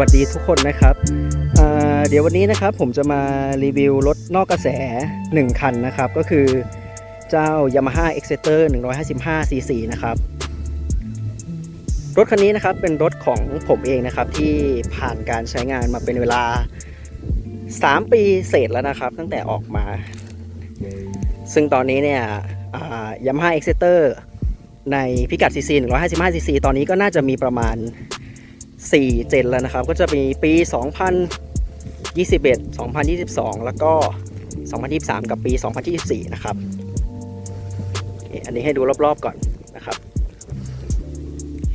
วัสดีทุกคนนะครับเดี๋ยววันนี้นะครับผมจะมารีวิวรถนอกกระแส 1 คันนะครับ ก็คือเจ้า Yamaha Exciter 155 cc นะครับ รถคันนี้นะครับเป็นรถของผมเองนะครับที่ผ่านการใช้งานมาเป็นเวลา 3 ปีเศษแล้วนะครับ ตั้งแต่ออกมา ซึ่งตอนนี้เนี่ยอ่า Yamaha Exciter ในพิกัด cc 155 cc ตอนนี้ก็น่าจะมีประมาณ 4 เจนแล้วนะครับ ก็จะมีปี 2021 2022 แล้วก็ 2023 กับปี 2024 นะครับโอเคอันนี้ให้ดูรอบๆก่อนนะครับ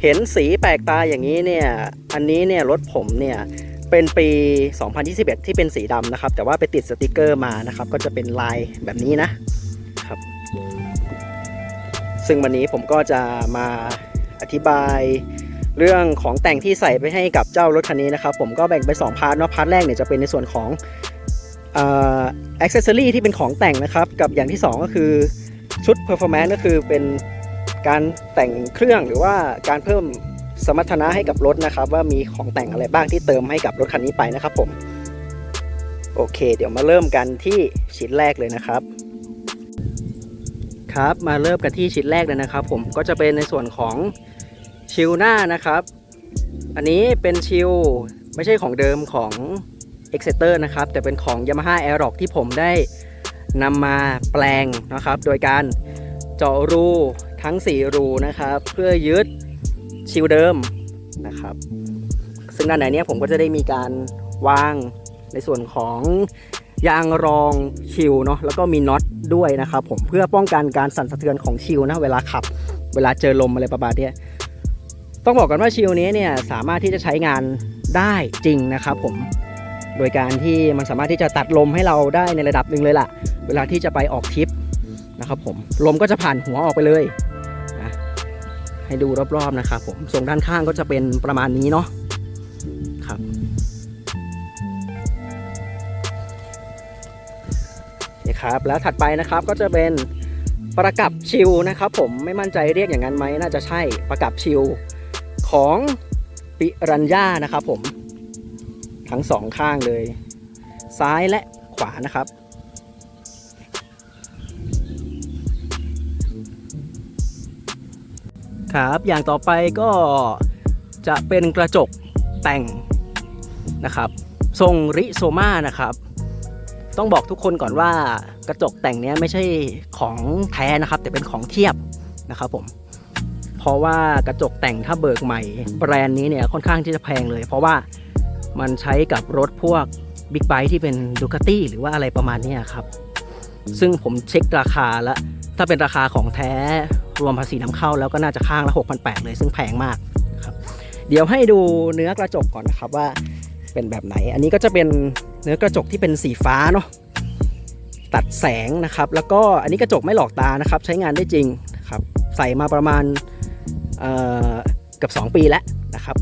เห็นสีแปลกตาอย่างนี้เนี่ย อันนี้เนี่ยรถผมเนี่ยเป็นปี 2021 ที่เป็นสีดำนะครับ แต่ว่าไปติดสติกเกอร์มานะครับ ก็จะเป็นลายแบบนี้นะครับ ซึ่งวันนี้ผมก็จะมาอธิบาย เรื่องของแต่งที่ใส่ไปให้กับเจ้ารถคันนี้นะครับ ผมก็แบ่งไป2พาร์ทเนาะพาร์ทแรกเนี่ยจะเป็นในส่วนของอ่ออ็อกเซอรี่ที่เป็นของแต่งนะครับ กับอย่างที่ 2 ก็คือชุดเพอร์ฟอร์แมนซ์ก็คือเป็นการแต่งเครื่องหรือว่าการเพิ่มสมรรถนะให้กับรถนะครับ ว่ามีของแต่งอะไรบ้างที่เติมให้กับรถคันนี้ไปนะครับผม โอเค เดี๋ยวมาเริ่มกันที่ชิ้นแรกเลยนะครับ ครับมาเริ่มกันที่ชิ้นแรกเลยนะครับ ผมก็จะเป็นในส่วนของ ชิลหน้านะครับ อันนี้เป็นชิลไม่ใช่ของเดิมของ e x e t e r นะครับ แต่เป็นของ Yamaha Aerox ที่ผมได้นำมาแปลงนะครับ โดยการเจาะรูทั้ง 4 รูนะครับ เพื่อยึดชิลเดิมนะครับ ซึ่งด้านในเนี้ยผมก็จะได้มีการวางในส่วนของยางรองชิลเนาะแล้วก็มีน็อตด้วยนะครับผมเพื่อป้องกันการสั่นสะเทือนของชิลนะเวลาขับ เวลาเจอลมอะไรประมาณเนี้ย ต้องบอกกันว่าชิลนี้เนี่ยสามารถที่จะใช้งานได้จริงนะครับผมโดยการที่มันสามารถที่จะตัดลมให้เราได้ในระดับหนึ่งเลยล่ะ เวลาที่จะไปออกทริปนะครับผมลมก็จะผ่านหัวออกไปเลยนะให้ดูรอบๆนะครับผมทรงด้านข้างก็จะเป็นประมาณนี้เนาะครับนะครับแล้วถัดไปนะครับก็จะเป็นประกับชิลนะครับผมไม่มั่นใจเรียกอย่างนั้นไหมน่าจะใช่ประกับชิล ของปิรัญญานะครับผม ทั้งสองข้างเลย ซ้ายและขวานะครับ ครับอย่างต่อไปก็จะเป็นกระจกแต่งนะครับ ทรงริโซมานะครับ ต้องบอกทุกคนก่อนว่ากระจกแต่งเนี้ยไม่ใช่ของแท้นะครับ แต่เป็นของเทียบนะครับผม เพราะว่ากระจกแต่งถ้าเบิกใหม่ แบรนด์นี้เนี่ยค่อนข้างที่จะแพงเลย เพราะว่ามันใช้กับรถพวกบิ๊กไบค์ที่เป็นดูคาตี้หรือว่าอะไรประมาณนี้ครับ ซึ่งผมเช็คราคาแล้ว ถ้าเป็นราคาของแท้รวมภาษีนำเข้าแล้วก็น่าจะข้างละ6,800เลยซึ่งแพงมากครับเดี๋ยวให้ดูเนื้อกระจกก่อนนะครับว่าเป็นแบบไหน อันนี้ก็จะเป็นเนื้อกระจกที่เป็นสีฟ้าเนาะตัดแสงนะครับ แล้วก็อันนี้กระจกไม่หลอกตานะครับ ใช้งานได้จริงนะครับ ใส่มาประมาณ เอ่อเกับ2 ปีแล้วนะครับ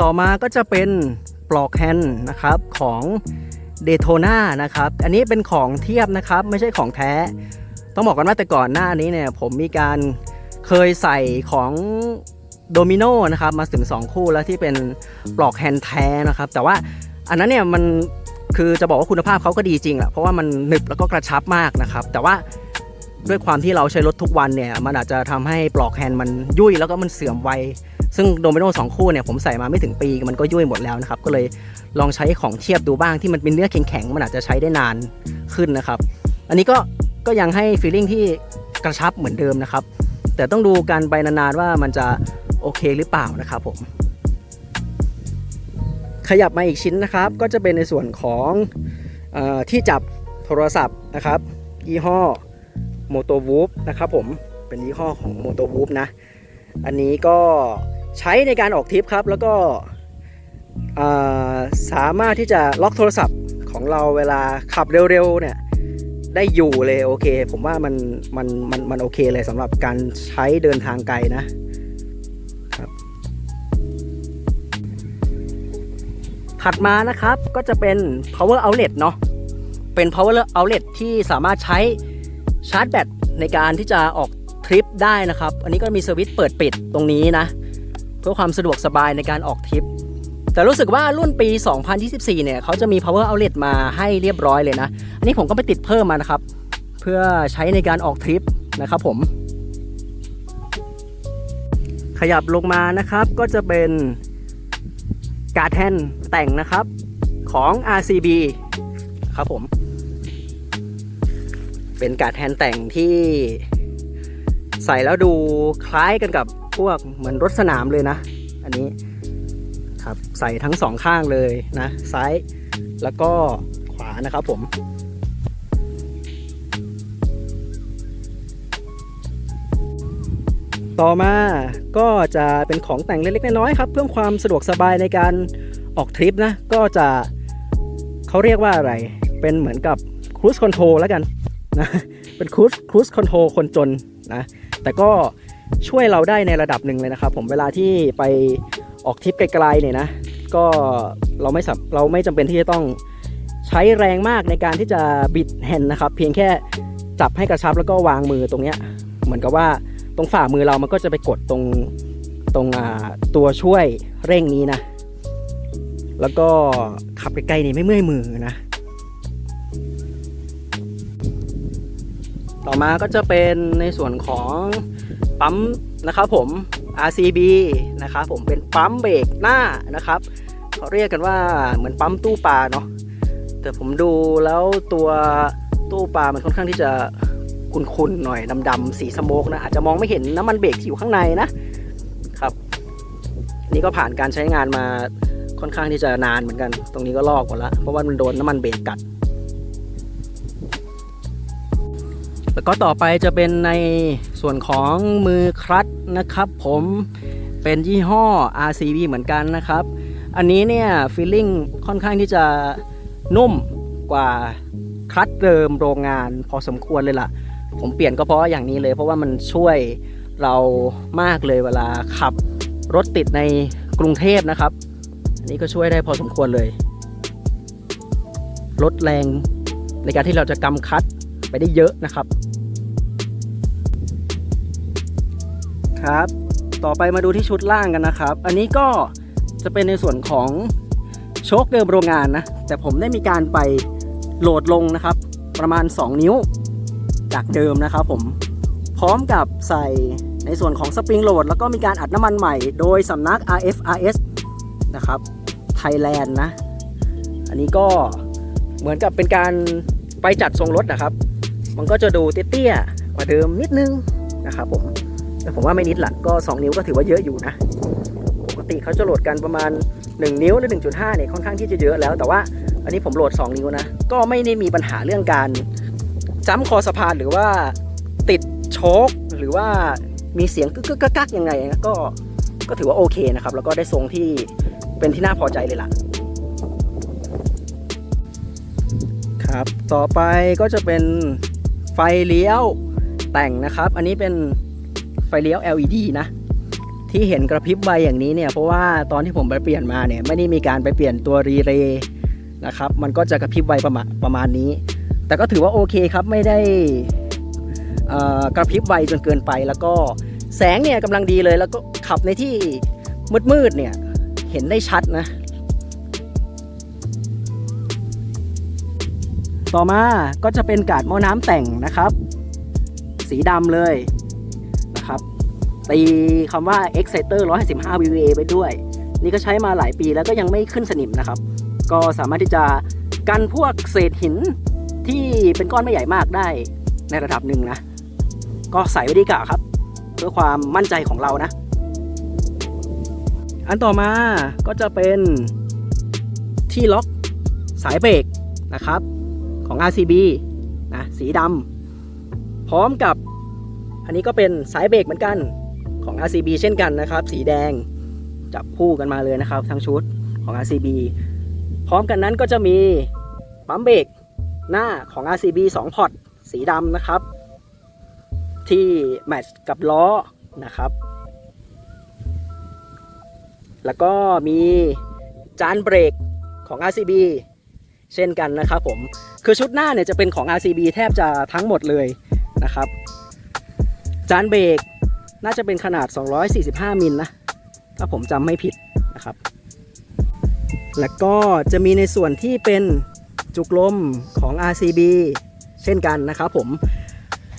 ต่อมาก็จะเป็นปลอกแฮนด์นะครับของเดโ o นานะครับ อันนี้เป็นของเทียบนะครับ ไม่ใช่ของแท้ ต้องบอกกันว่าแต่ก่อนหน้านี้เนี่ยผมมีการเคยใส่ของโดมิโนนะครับมาถึง 2 คู่แล้วที่เป็นปลอกแฮนด์แท้นะครับ แต่ว่าอันนั้นเนี่ยมันคือจะบอกว่าคุณภาพเขาก็ดีจริงแหละเพราะว่ามันหนึบแล้วก็กระชับมากนะครับ แต่ว่า ด้วยความที่เราใช้รถทุกวันเนี่ย มันอาจจะทำให้ปลอกแฮนด์มันยุ่ยแล้วก็มันเสื่อมไว ซึ่งโดมิโนสองคู่เนี่ยผมใส่มาไม่ถึงปีมันก็ยุ่ยหมดแล้วนะครับ ก็เลยลองใช้ของเทียบดูบ้างที่มันเป็นเนื้อแข็งๆมันอาจจะใช้ได้นานขึ้นนะครับ อันนี้ก็ก็ยังให้ฟีลลิ่งที่กระชับเหมือนเดิมนะครับ แต่ต้องดูการไปนานๆว่ามันจะโอเคหรือเปล่านะครับผม ขยับมาอีกชิ้นนะครับก็จะเป็นในส่วนของอที่จับโทรศัพท์นะครับยี่ห้อ m o t o w o o p นะครับผมเป็นยี่ห้อของ m o t o w o o p นะ อันนี้ก็ใช้ในการออกทริปครับ แล้วก็สามารถที่จะล็อกโทรศัพท์ของเราเวลาขับเร็วๆเนี่ยได้อยู่เลยโอเค ผมว่ามันมันมันมันโอเคเลยสำหรับการใช้เดินทางไกลนะครับ ถัดมานะครับก็จะเป็น power outlet เนาะเป็น power outlet ที่สามารถใช้ ชาร์จแบตในการที่จะออกทริปได้นะครับ อันนี้ก็มีสวิตช์เปิดปิดตรงนี้นะ เพื่อความสะดวกสบายในการออกทริป แต่รู้สึกว่ารุ่นปี 2024 เนี่ยเขาจะมี power outlet มาให้เรียบร้อยเลยนะ อันนี้ผมก็ไปติดเพิ่มมานะครับ เพื่อใช้ในการออกทริปนะครับผม ขยับลงมานะครับก็จะเป็นการ์แทนแต่งนะครับของ RCB ครับผม เป็นการ์แทนแต่งที่ใส่แล้วดูคล้ายกันกับพวกเหมือนรถสนามเลยนะ อันนี้ครับใส่ทั้งสองข้างเลยนะ ซ้ายแล้วก็ขวานะครับผมต่อมาก็จะเป็นของแต่งเล็กๆน้อยๆครับ เพื่อความสะดวกสบายในการออกทริปนะ ก็จะเขาเรียกว่าอะไร เป็นเหมือนกับครู i คอนโทรลแล้วกัน นะเป็นครูสครู i คอนโทรคนจนนะแต่ก็ช่วยเราได้ในระดับหนึ่งเลยนะครับ ผมเวลาที่ไปออกทริปไกลๆเนี่ยนะก็เราไม่สับเราไม่จำเป็นที่จะต้องใช้แรงมากในการที่จะบิดแฮนด์นะครับ เพียงแค่จับให้กระชับแล้วก็วางมือตรงเนี้ยเหมือนกับว่าตรงฝ่ามือเรามันก็จะไปกดตรงตรงตัวช่วยเร่งนี้นะ แล้วก็ขับไกลๆนี่ไม่เมื่อยมือนะ ต่อมาก็จะเป็นในส่วนของปั๊มนะครับผม RCB นะครับผมเป็นปั๊มเบรกหน้านะครับเขาเรียกกันว่าเหมือนปั๊มตู้ปลาเนาะแต่ผมดูแล้วตัวตู้ปลามันค่อนข้างที่จะคุนๆหน่อยดำๆสีสโมกนะอาจจะมองไม่เห็นน้ำมันเบรกที่อยู่ข้างในนะครับ นี่ก็ผ่านการใช้งานมาค่อนข้างที่จะนานเหมือนกัน ตรงนี้ก็ลอกหมดแล้วเพราะว่ามันโดนน้ำมันเบรกกัด แล้วก็ต่อไปจะเป็นในส่วนของมือคลัตช์นะครับผมเป็นยี่ห้อ RCB เหมือนกันนะครับ อันนี้เนี่ยฟีลลิ่งค่อนข้างที่จะนุ่มกว่าคลัตช์เดิมโรงงานพอสมควรเลยล่ะ ผมเปลี่ยนก็เพราะอย่างนี้เลย เพราะว่ามันช่วยเรามากเลยเวลาขับรถติดในกรุงเทพนะครับ อันนี้ก็ช่วยได้พอสมควรเลย ลดแรงในการที่เราจะกำคัด ไปได้เยอะนะครับ ครับ ต่อไปมาดูที่ชุดล่างกันนะครับ อันนี้ก็จะเป็นในส่วนของโชคเดิมโรงงานนะ แต่ผมได้มีการไปโหลดลงนะครับ ประมาณ 2 นิ้วจากเดิมนะครับผมพร้อมกับใส่ในส่วนของสปริงโหลด แล้วก็มีการอัดน้ำมันใหม่ โดยสำนัก RFRS นะครับไทยแลนด์นะ อันนี้ก็เหมือนกับเป็นการไปจัดทรงรถนะครับ มันก็จะดูเตี้ยๆกว่าเดิมนิดนึงนะครับผมแต่ผมว่าไม่นิดละก็ 2 นิ้วก็ถือว่าเยอะอยู่นะ ปกติเขาจะโหลดกันประมาณ 1 นิ้วหรือ 1.5เนี่ยค่อนข้างที่จะเยอะแล้ว แต่ว่าอันนี้ผมโหลด 2 นิ้วนะ ก็ไม่ได้มีปัญหาเรื่องการจ้ำคอสะพานหรือว่าติดโชคหรือว่ามีเสียงกึกกึกกักกักยังไงนะก็ก็ถือว่าโอเคนะครับ แล้วก็ได้ทรงที่เป็นที่น่าพอใจเลยล่ะครับ ต่อไปก็จะเป็น ไฟเลี้ยวแต่งนะครับ อันนี้เป็นไฟเลี้ยว LED นะ ที่เห็นกระพริบไวอย่างนี้เนี่ยเพราะว่าตอนที่ผมไปเปลี่ยนมาเนี่ยไม่ได้มีการไปเปลี่ยนตัวรีเลย์นะครับมันก็จะกระพริบไวประมาณประมาณนี้ แต่ก็ถือว่าโอเคครับไม่ได้กระพริบไวจนเกินไปแล้วก็แสงเนี่ยกำลังดีเลยแล้วก็ขับในที่มืดๆเนี่ยเห็นได้ชัดนะ ต่อมาก็จะเป็นกาดหม้อน้ำแต่งนะครับ สีดำเลยนะครับตีคำว่า Exciter 155 VVA ไปด้วย นี่ก็ใช้มาหลายปีแล้วก็ยังไม่ขึ้นสนิมนะครับ ก็สามารถที่จะกันพวกเศษหินที่เป็นก้อนไม่ใหญ่มากได้ในระดับหนึ่งนะ ก็ใส่ไว้ดีกว่าครับ เพื่อความมั่นใจของเรานะ อันต่อมาก็จะเป็นที่ล็อกสายเบรกนะครับ ของ RCB นะสีดำพร้อมกับอันนี้ก็เป็นสายเบรกเหมือนกันของ RCB เช่นกันนะครับ สีแดงจับคู่กันมาเลยนะครับ ทั้งชุดของ RCB พร้อมกันนั้นก็จะมีปั๊มเบรกหน้าของ RCB 2 พอร์ตสีดำนะครับ ที่แมทช์กับล้อนะครับ แล้วก็มีจานเบรกของ RCB เช่นกันนะครับผม คือชุดหน้าเนี่ยจะเป็นของ RCB แทบจะทั้งหมดเลยนะครับ จานเบรกน่าจะเป็นขนาด 245 มิลนะ ถ้าผมจำไม่ผิดนะครับ แล้วก็จะมีในส่วนที่เป็นจุกลมของ RCB เช่นกันนะครับผม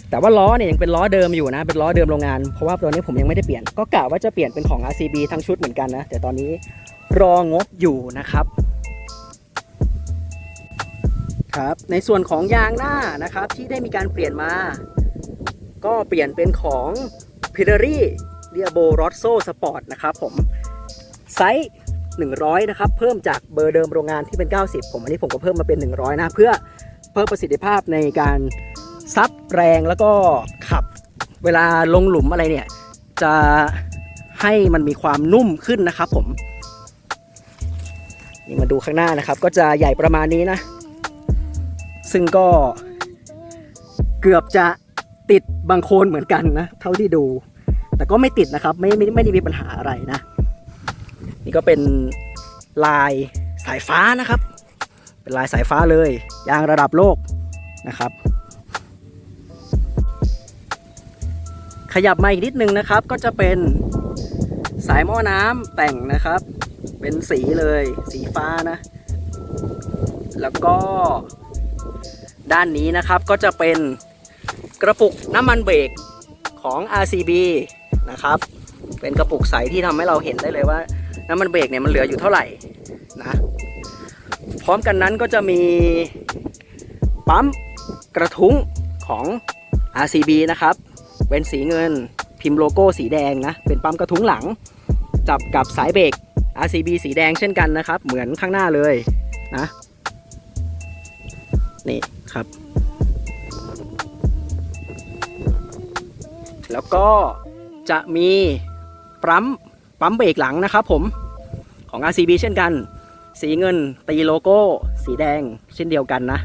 แต่ว่าล้อเนี่ยยังเป็นล้อเดิมอยู่นะ เป็นล้อเดิมโรงงาน เพราะว่าตัวนี้ผมยังไม่ได้เปลี่ยน ก็กะว่าจะเปลี่ยนเป็นของ RCB ทั้งชุดเหมือนกันนะ แต่ตอนนี้รองบอยู่นะครับ ครับ ในส่วนของยางหน้านะครับที่ได้มีการเปลี่ยนมา ก็เปลี่ยนเป็นของ p i r r i d i a b o Rosso Sport นะครับผมไซส์100 นะครับ เพิ่มจากเบอร์เดิมโรงงานที่เป็น 90 ผมอันนี้ผมก็เพิ่มมาเป็น 100 นะ เพื่อเพิ่มประสิทธิภาพในการซับแรงแล้วก็ขับเวลาลงหลุมอะไรเนี่ย จะให้มันมีความนุ่มขึ้นนะครับผม นี่มาดูข้างหน้านะครับ ก็จะใหญ่ประมาณนี้นะ ซึ่งก็เกือบจะติดบางโคนเหมือนกันนะ เท่าที่ดู แต่ก็ไม่ติดนะครับ ไม่ไม่ไม่ได้มีปัญหาอะไรนะ นี่ก็เป็นลายสายฟ้านะครับ เป็นลายสายฟ้าเลย ยางระดับโลกนะครับ ขยับมาอีกนิดนึงนะครับ ก็จะเป็นสายหม้อน้ำแต่งนะครับ เป็นสีเลย สีฟ้านะ แล้วก็ ด้านนี้นะครับก็จะเป็นกระปุกน้ำมันเบรกของ RCB นะครับ เป็นกระปุกใสที่ทำให้เราเห็นได้เลยว่า น้ำมันเบรกเนี่ยมันเหลืออยู่เท่าไหร่นะพร้อมกันนั้นก็จะมีปั๊มกระทุ้งของ RCB นะครับ เป็นสีเงินพิมพ์โลโก้สีแดงนะ เป็นปั๊มกระทุ้งหลัง จับกับสายเบรก RCB สีแดงเช่นกันนะครับ เหมือนข้างหน้าเลยนะ นี่ครับ แล้วก็จะมีปั๊มปั๊มเบรกหลังนะครับผมของ RCB เช่นกัน สีเงินตีโลโก้ สีแดงเช่นเดียวกันนะ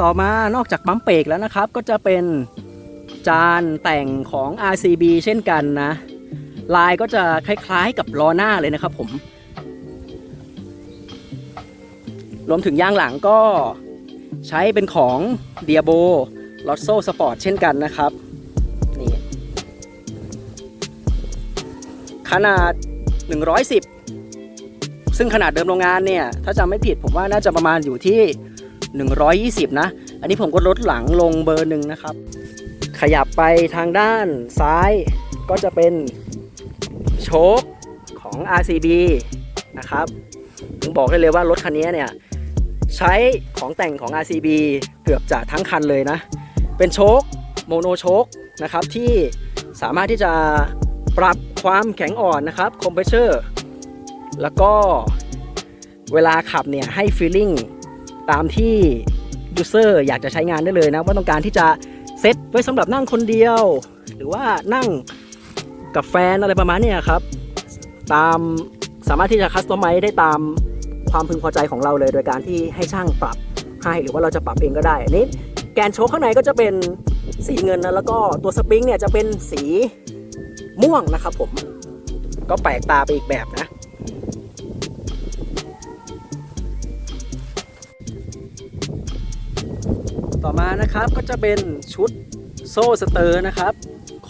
ต่อมานอกจากปั๊มเบรกแล้วนะครับ ก็จะเป็นจานแต่งของ RCB เช่นกันนะ ลายก็จะคล้ายๆกับล้อหน้าเลยนะครับผม รวมถึงยางหลังก็ใช้เป็นของ d i a b o l o s s o Sport เช่นกันนะครับนี่ขนาด 110 ซึ่งขนาดเดิมโรงงานเนี่ย ถ้าจำไม่ผิดผมว่าน่าจะประมาณอยู่ที่ 120 นะ อันนี้ผมก็ลดหลังลงเบอร์หนึ่งนะครับ ขยับไปทางด้านซ้ายก็จะเป็นโชคของ RCB นะครับ ผมบอกได้เลยว่ารถคันนี้เนี่ย ใช้ของแต่งของ RCB เกือบจะทั้งคันเลยนะ เป็นโชคโมโนโชคนะครับที่สามารถที่จะปรับความแข็งอ่อนนะครับคอมเพรสเชอร์แล้วก็เวลาขับเนี่ยให้ฟีลลิ่งตามที่ยูเซอร์อยากจะใช้งานได้เลยนะ ว่าต้องการที่จะเซตไว้สำหรับนั่งคนเดียว หรือว่านั่งกับแฟนอะไรประมาณนี้ครับ ตามสามารถที่จะคัสตอมไมได้ตาม ความพึงพอใจของเราเลยโดยการที่ให้ช่างปรับให้หรือว่าเราจะปรับเองก็ได้อันนี้แกนโชคข้างในก็จะเป็นสีเงินนะแล้วก็ตัวสปริงเนี่ยจะเป็นสีม่วงนะครับผมก็แปลกตาไปอีกแบบนะต่อมานะครับก็จะเป็นชุดโซ่สเตอร์นะครับ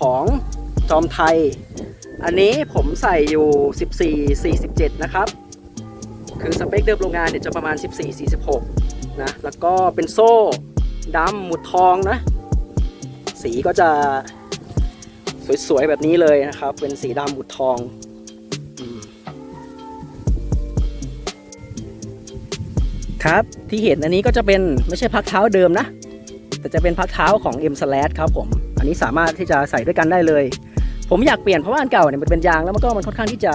ของจอมไทย อันนี้ผมใส่อยู่ 14 47 นะครับ คือสเปคเดิมโรงงานเนี่ยจะประมาณ 14 46 นะ แล้วก็เป็นโซ่ดำหมุดทองนะ สีก็จะสวยๆ แบบนี้เลยนะครับ เป็นสีดำหมุดทองอครับ ที่เห็นอันนี้ก็จะเป็นไม่ใช่พักเท้าเดิมนะ แต่จะเป็นพักเท้าของ M Slash ครับผม อันนี้สามารถที่จะใส่ด้วยกันได้เลย ผมอยากเปลี่ยนเพราะว่าอันเก่าเนี่ยมันเป็นยางแล้วมันก็มันค่อนข้างที่จะ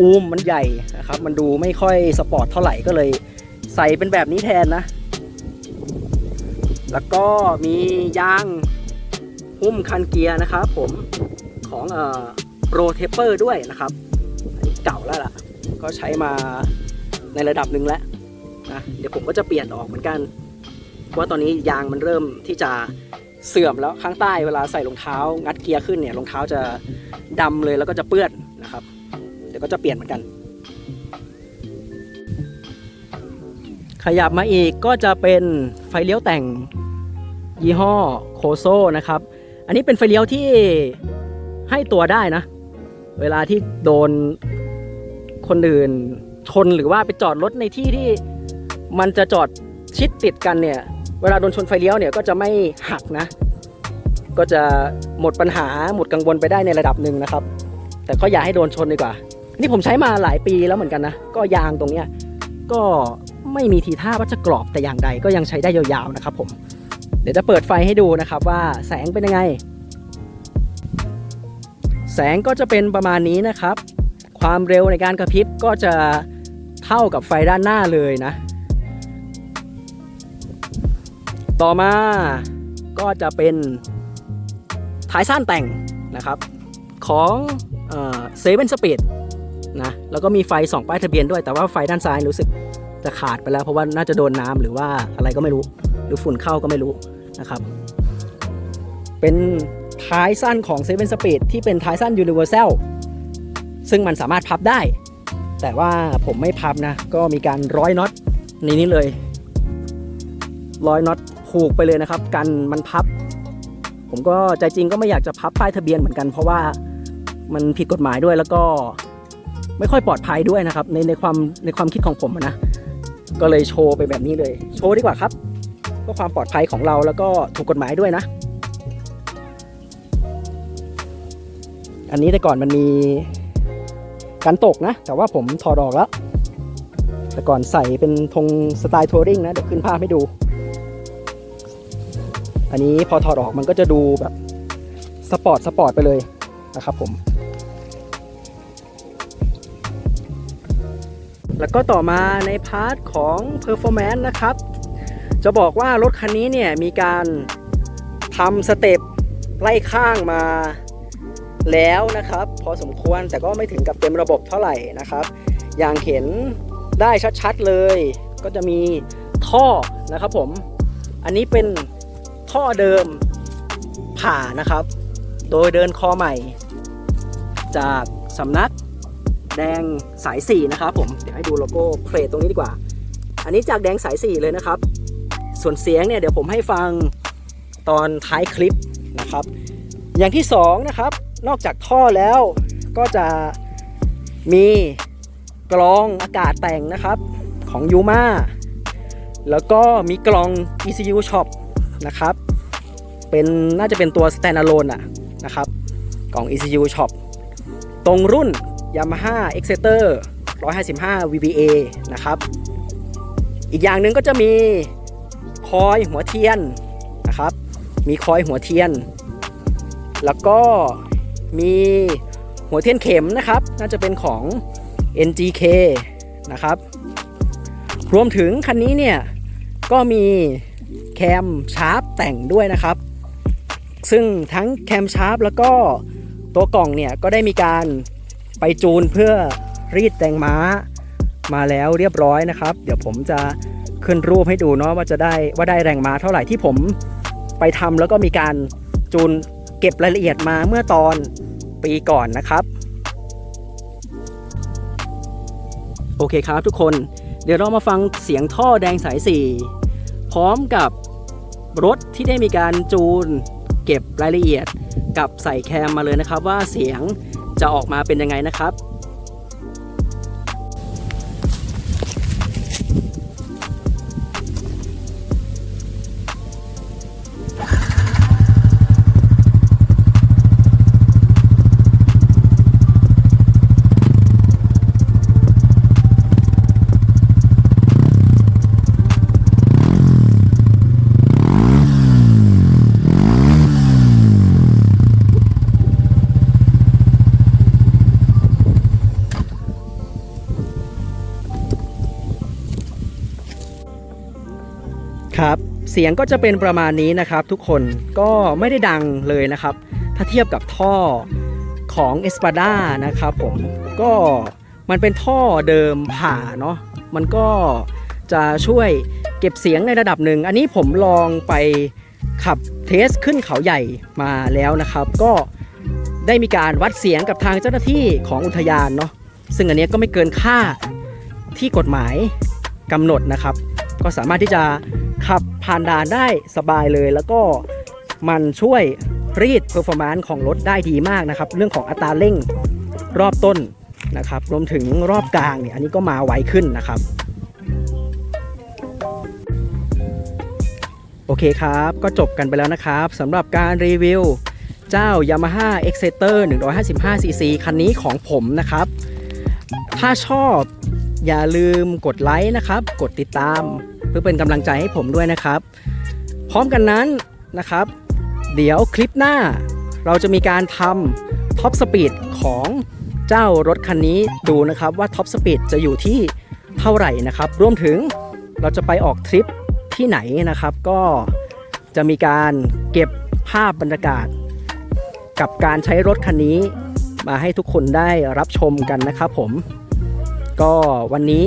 อูมมันใหญ่นะครับ มันดูไม่ค่อยสปอร์ตเท่าไหร่ก็เลยใส่เป็นแบบนี้แทนนะ แล้วก็มียางหุ้มคันเกียร์นะครับผมของเอ่อโปรเทปเปอร์ด้วยนะครับ อันนี้เก่าแล้วล่ะ ก็ใช้มาในระดับหนึ่งแล้วนะเดี๋ยวผมก็จะเปลี่ยนออกเหมือนกันเพราะว่าตอนนี้ยางมันเริ่มที่จะเสื่อมแล้วข้างใต้เวลาใส่รองเท้า งัดเกียร์ขึ้นเนี่ยรองเท้าจะดำเลยแล้วก็จะเปื้อน ก็จะเปลี่ยนเหมือนกัน ขยับมาอีกก็จะเป็นไฟเลี้ยวแต่งยี่ห้อโคโซนะครับ อันนี้เป็นไฟเลี้ยวที่ให้ตัวได้นะ เวลาที่โดนคนอื่นชนหรือว่าไปจอดรถในที่ที่มันจะจอดชิดติดกันเนี่ย เวลาโดนชนไฟเลี้ยวเนี่ยก็จะไม่หักนะ ก็จะหมดปัญหาหมดกังวลไปได้ในระดับหนึ่งนะครับ แต่ก็อย่าให้โดนชนดีกว่า นี่ผมใช้มาหลายปีแล้วเหมือนกันนะ ก็ยางตรงเนี้ยก็ไม่มีทีท่าว่าจะกรอบแต่อย่างใดก็ยังใช้ได้ยาวๆนะครับผม เดี๋ยวจะเปิดไฟให้ดูนะครับว่าแสงเป็นยังไง แสงก็จะเป็นประมาณนี้นะครับ ความเร็วในการกระพริบก็จะเท่ากับไฟด้านหน้าเลยนะ ต่อมาก็จะเป็นท้ายสั้นแต่งนะครับ ของเซเว่นสปีด นะแล้วก็มีไฟสองป้ายทะเบียนด้วย แต่ว่าไฟด้านซ้ายรู้สึกจะขาดไปแล้ว เพราะว่าน่าจะโดนน้ำหรือว่าอะไรก็ไม่รู้ หรือฝุ่นเข้าก็ไม่รู้นะครับ เป็นท้ายสั้นของ7 Speed ที่เป็นท้ายสั้น Universal ซึ่งมันสามารถพับได้ แต่ว่าผมไม่พับนะ ก็มีการร้อยน็อตในนี้เลยร้อยน็อตผูกไปเลยนะครับ กันมันพับ ผมก็ใจจริงก็ไม่อยากจะพับป้ายทะเบียนเหมือนกัน เพราะว่ามันผิดกฎหมายด้วยแล้วก็ ไม่ค่อยปลอดภัยด้วยนะครับ ในในความในความคิดของผมนะ ก็เลยโชว์ไปแบบนี้เลย โชว์ดีกว่าครับเพื่อความปลอดภัยของเราแล้วก็ถูกกฎหมายด้วยนะ อันนี้แต่ก่อนมันมีการตกนะ แต่ว่าผมถอดออกแล้ว แต่ก่อนใส่เป็นธงสไตล์ทัวริงนะ เดี๋ยวขึ้นภาพให้ดู อันนี้พอถอดออกมันก็จะดูแบบสปอร์ตสปอร์ตไปเลยนะครับผม แล้วก็ต่อมาในพาร์ทของ Performance นะครับ จะบอกว่ารถคันนี้เนี่ยมีการทำสเต็ปไล่ข้างมาแล้วนะครับ พอสมควรแต่ก็ไม่ถึงกับเต็มระบบเท่าไหร่นะครับ อย่างเห็นได้ชัดๆเลย ก็จะมีท่อนะครับผม อันนี้เป็นท่อเดิมผ่านะครับ โดยเดินคอใหม่ จากสำนัก แดงสาย 4 นะครับผม เดี๋ยวให้ดูโลโก้เพลทตรงนี้ดีกว่า อันนี้จากแดงสาย 4 เลยนะครับ ส่วนเสียงเนี่ยเดี๋ยวผมให้ฟังตอนท้ายคลิปนะครับ อย่างที่สองนะครับ นอกจากท่อแล้วก็จะมีกรองอากาศแต่งนะครับของ Yuma แล้วก็มีกลอง ECU Shop นะครับ เป็นน่าจะเป็นตัว standalone อะนะครับ กล่อง ECU Shop ตรงรุ่น Yamaha Exciter 155 VBA นะครับ อีกอย่างหนึ่งก็จะมีคอยหัวเทียนนะครับ มีคอยหัวเทียน แล้วก็มีหัวเทียนเข็มนะครับ น่าจะเป็นของ NGK นะครับ รวมถึงคันนี้เนี่ย ก็มีแคมชาร์ปแต่งด้วยนะครับ ซึ่งทั้งแคมชาร์ปแล้วก็ตัวกล่องเนี่ย ก็ได้มีการ ไปจูนเพื่อรีดแตงม้ามาแล้วเรียบร้อยนะครับ เดี๋ยวผมจะขึ้นรูปให้ดูเนาะว่าจะได้ว่าได้แรงม้าเท่าไหร่ที่ผมไปทำแล้วก็มีการจูนเก็บรายละเอียดมาเมื่อตอนปีก่อนนะครับ โอเคครับทุกคนเดี๋ยวเรามาฟังเสียงท่อแดงสายสีพร้อมกับรถที่ได้มีการจูน เก็บรายละเอียดกับใส่แคมมาเลยนะครับว่าเสียง จะออกมาเป็นยังไงนะครับ เสียงก็จะเป็นประมาณนี้นะครับ ทุกคนก็ไม่ได้ดังเลยนะครับ ถ้าเทียบกับท่อของ e s p a d a นะครับผมก็มันเป็นท่อเดิมผ่าเนาะมันก็จะช่วยเก็บเสียงในระดับหนึ่ง อันนี้ผมลองไปขับเทสขึ้นเขาใหญ่มาแล้วนะครับ ก็ได้มีการวัดเสียงกับทางเจ้าหน้าที่ของอุทยานเนาะซึ่งอันนี้ก็ไม่เกินค่าที่กฎหมายกำหนดนะครับ ก็สามารถที่จะขับ ผ่านด่านได้สบายเลยแล้วก็มันช่วยรีดเพอร์ฟอร์มานซ์ของรถได้ดีมากนะครับ เรื่องของอัตราเร่งรอบต้นนะครับ รวมถึงรอบกลางเนี่ยอันนี้ก็มาไวขึ้นนะครับ โอเคครับ ก็จบกันไปแล้วนะครับสำหรับการรีวิว เจ้า Yamaha Exciter 155cc คันนี้ของผมนะครับ ถ้าชอบอย่าลืมกดไลค์นะครับ กดติดตาม พื่อเป็นกำลังใจให้ผมด้วยนะครับ พร้อมกันนั้นนะครับ เดี๋ยวคลิปหน้า เราจะมีการทำท็อปสปีดของเจ้ารถคันนี้ดูนะครับว่าท็อปสปีดจะอยู่ที่เท่าไหร่นะครับ รวมถึงเราจะไปออกทริปที่ไหนนะครับ ก็จะมีการเก็บภาพบรรยากาศ กับการใช้รถคันนี้มาให้ทุกคนได้รับชมกันนะครับผม ก็วันนี้